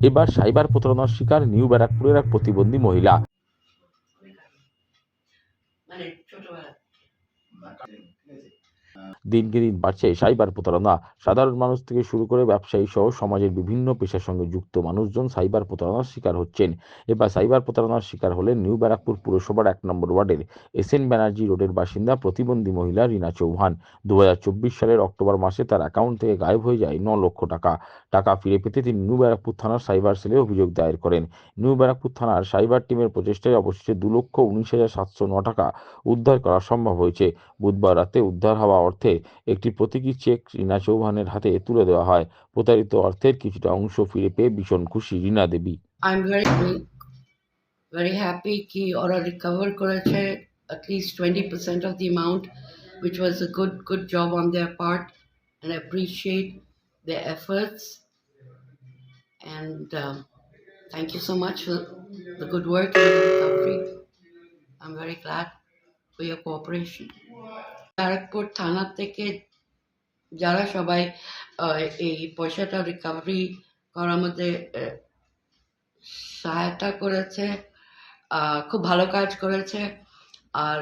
এবার সাইবার প্রতারণার শিকার নিউ ব্যারাকপুরের এক প্রতিবন্ধী মহিলা। মানে দিনকে দিন বাড়ছে সাইবার প্রতারণা। সাধারণ মানুষ থেকে শুরু করে ব্যবসায়ী সহ সমাজের বিভিন্ন পেশার সঙ্গে যুক্ত মানুষজন সাইবার প্রতারণার শিকার হচ্ছেন। এবার সাইবার প্রতারণার শিকার হলেন নিউ ব্যারাকপুর পুরসভার এক নম্বর ওয়ার্ডের এস এন ব্যানার্জি রোডের বাসিন্দা প্রতিবন্ধী মহিলা রীনা চৌহান। দু সালের অক্টোবর মাসে তার অ্যাকাউন্ট থেকে গায়েব হয়ে যায় ন লক্ষ টাকা। টাকা ফিরে পেতে তিনি নিউ ব্যারাকপুর থানার সাইবার সেলে অভিযোগ দায়ের করেন। নিউ ব্যারাকপুর থানার সাইবার টিমের প্রচেষ্টায় অবশেষে দু লক্ষ উনিশ হাজার সাতশো ন টাকা উদ্ধার করা সম্ভব হয়েছে। বুধবার রাতে উদ্ধার হওয়া অর্থে একটি প্রতীকী চেক রীনা চৌহানের হাতে তুলে দেওয়া হয় প্রতারিত অর্থের কিছুটা অংশ ফিরে পেয়ে ভীষণ খুশি রীনা দেবী ভেরি হ্যাপি কি ওরা রিকভার করেছে at least 20% of the amount which was a good good job on their part and I appreciate their efforts and um, thank you so much for the good work and the recovery I'm very glad for your cooperation. Barrackpore থানা থেকে যারা সবাই এই পয়সাটা recovery করার মধ্যে সহায়তা করেছে খুব ভালো কাজ করেছে, আর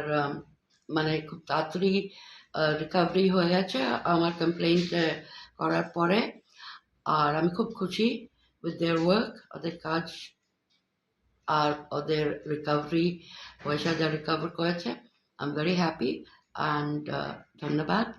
মানে খুব তাড়াতাড়ি রিকভারি হয়ে গেছে আমার কমপ্লেন করার পরে। আর আমি খুব খুশি উইথ দেয়ার ওয়ার্ক ওদের কাজ, আর ওদের রিকভারি পয়সা যা রিকভার করেছে। I'm very happy and uh, Dhanabad.